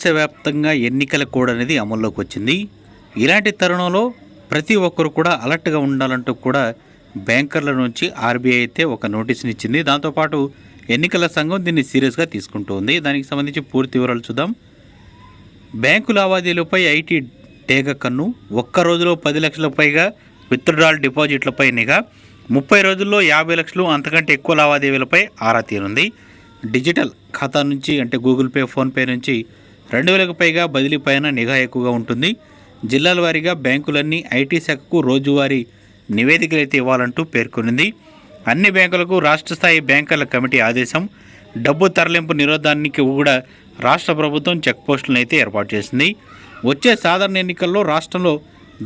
దేశవ్యాప్తంగా ఎన్నికల కోడ్ అనేది అమల్లోకి వచ్చింది. ఇలాంటి తరుణంలో ప్రతి ఒక్కరు కూడా అలర్ట్గా ఉండాలంటూ కూడా బ్యాంకర్ల నుంచి ఆర్బీఐ అయితే ఒక నోటీస్ని ఇచ్చింది. దాంతోపాటు ఎన్నికల సంఘం దీన్ని సీరియస్గా తీసుకుంటుంది. దానికి సంబంధించి పూర్తి వివరాలు చూద్దాం. బ్యాంకు లావాదేవీలపై ఐటీ డేగ కన్ను ఒక్క రోజులో పది లక్షల పైగా విత్డ్రాల్ డిపాజిట్లపై నిఘా ముప్పై రోజుల్లో యాభై లక్షలు అంతకంటే ఎక్కువ లావాదేవీలపై ఆరా తీరుంది. డిజిటల్ ఖాతా నుంచి అంటే గూగుల్ పే ఫోన్పే నుంచి రెండు వేలకు పైగా బదిలీపైన నిఘా ఎక్కువగా ఉంటుంది. జిల్లాల వారీగా బ్యాంకులన్నీ ఐటీ శాఖకు రోజువారీ నివేదికలు అయితే ఇవ్వాలంటూ పేర్కొనింది. అన్ని బ్యాంకులకు రాష్ట్ర స్థాయి బ్యాంకర్ల కమిటీ ఆదేశం డబ్బు తరలింపు నిరోధానికి కూడా రాష్ట్ర ప్రభుత్వం చెక్ పోస్టులను అయితే ఏర్పాటు చేసింది. వచ్చే సాధారణ ఎన్నికల్లో రాష్ట్రంలో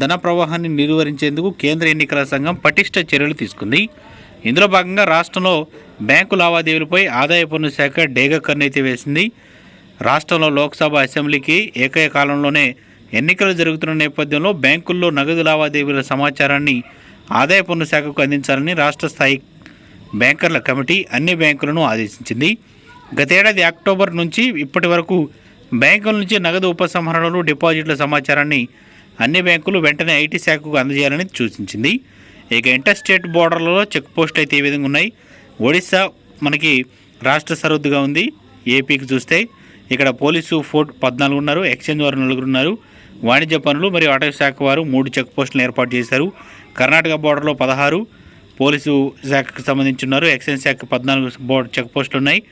ధన ప్రవాహాన్ని నిర్వహించేందుకు కేంద్ర ఎన్నికల సంఘం పటిష్ట చర్యలు తీసుకుంది. ఇందులో భాగంగా రాష్ట్రంలో బ్యాంకు లావాదేవీలపై ఆదాయ పన్ను శాఖ డేగ కన్ను అయితే వేసింది. రాష్ట్రంలో లోక్సభ అసెంబ్లీకి ఏకైక కాలంలోనే ఎన్నికలు జరుగుతున్న నేపథ్యంలో బ్యాంకుల్లో నగదు లావాదేవీల సమాచారాన్ని ఆదాయ పన్ను శాఖకు అందించాలని రాష్ట్ర స్థాయి బ్యాంకర్ల కమిటీ అన్ని బ్యాంకులను ఆదేశించింది. గతేడాది అక్టోబర్ నుంచి ఇప్పటి వరకు బ్యాంకుల నుంచి నగదు ఉపసంహరణలు డిపాజిట్ల సమాచారాన్ని అన్ని బ్యాంకులు వెంటనే ఐటీ శాఖకు అందజేయాలని సూచించింది. ఇక ఇంటర్ స్టేట్ బోర్డర్లలో చెక్ పోస్ట్ అయితే ఈ విధంగా ఉన్నాయి. ఒడిశా మనకి రాష్ట్ర సరిహద్దుగా ఉంది. ఏపీకి చూస్తే ఇక్కడ పోలీసు ఫోర్ట్ పద్నాలుగు ఉన్నారు ఎక్స్చేంజ్ వారు నలుగురు ఉన్నారు. వాణిజ్య పనులు మరియు అటవీ శాఖ వారు మూడు చెక్ పోస్టులను ఏర్పాటు చేశారు. కర్ణాటక బోర్డర్లో పదహారు పోలీసు శాఖకు సంబంధించి ఉన్నారు. ఎక్సైజ్ శాఖ పద్నాలుగు బోర్డు చెక్ పోస్టులు ఉన్నాయి.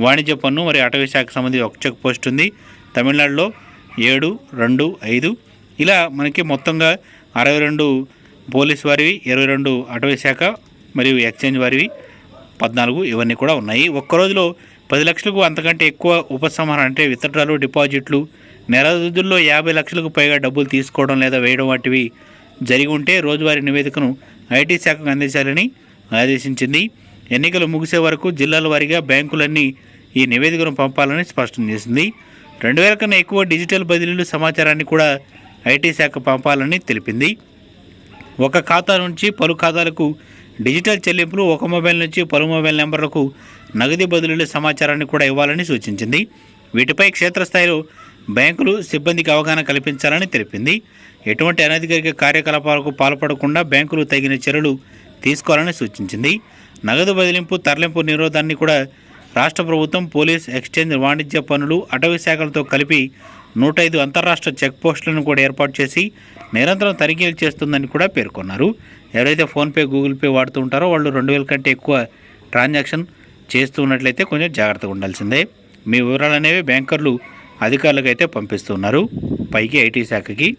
వాణిజ్య పన్ను మరియు అటవీ శాఖకు సంబంధించి ఒక చెక్ పోస్ట్ ఉంది. తమిళనాడులో ఏడు రెండు ఐదు. ఇలా మనకి మొత్తంగా అరవై రెండు పోలీస్ వారివి ఇరవై రెండు అటవీ శాఖ మరియు ఎక్స్చేంజ్ వారివి పద్నాలుగు ఇవన్నీ కూడా ఉన్నాయి. ఒక్క రోజులో పది లక్షలకు అంతకంటే ఎక్కువ ఉపసంహరణ అంటే విత్డ్రాలు డిపాజిట్లు నెల రోజుల్లో యాభై లక్షలకు పైగా డబ్బులు తీసుకోవడం లేదా వేయడం వంటివి జరిగి ఉంటే రోజువారీ నివేదికను ఐటీ శాఖకు అందించాలని ఆదేశించింది. ఎన్నికలు ముగిసే వరకు జిల్లాల వారీగా బ్యాంకులన్నీ ఈ నివేదికను పంపాలని స్పష్టం చేసింది. రెండు వేల కన్నా ఎక్కువ డిజిటల్ బదిలీలు సమాచారాన్ని కూడా ఐటీ శాఖ పంపాలని తెలిపింది. ఒక ఖాతా నుంచి పలు ఖాతాలకు డిజిటల్ చెల్లింపులు ఒక మొబైల్ నుంచి పలు మొబైల్ నెంబర్లకు నగదు బదిలీల సమాచారాన్ని కూడా ఇవ్వాలని సూచించింది. వీటిపై క్షేత్రస్థాయిలో బ్యాంకులు సిబ్బందికి అవగాహన కల్పించాలని తెలిపింది. ఎటువంటి అనధికారిక కార్యకలాపాలకు పాల్పడకుండా బ్యాంకులు తగిన చర్యలు తీసుకోవాలని సూచించింది. నగదు బదిలింపు తరలింపు నిరోధాన్ని కూడా రాష్ట్ర ప్రభుత్వం పోలీస్ ఎక్స్చేంజ్ వాణిజ్య పనులు అటవీ శాఖలతో కలిపి నూట ఐదు అంతరాష్ట్ర చెక్ పోస్టులను కూడా ఏర్పాటు చేసి నిరంతరం తనిఖీలు చేస్తుందని కూడా పేర్కొన్నారు. ఎవరైతే ఫోన్పే గూగుల్ పే వాడుతూ ఉంటారో వాళ్ళు రెండు వేల కంటే ఎక్కువ ట్రాన్సాక్షన్ చేస్తూ ఉన్నట్లయితే కొంచెం జాగ్రత్తగా ఉండాల్సిందే. మీ వివరాలు అనేవి బ్యాంకర్లు అధికారులకు అయితే పంపిస్తున్నారు. పైకి ఐటీ శాఖకి.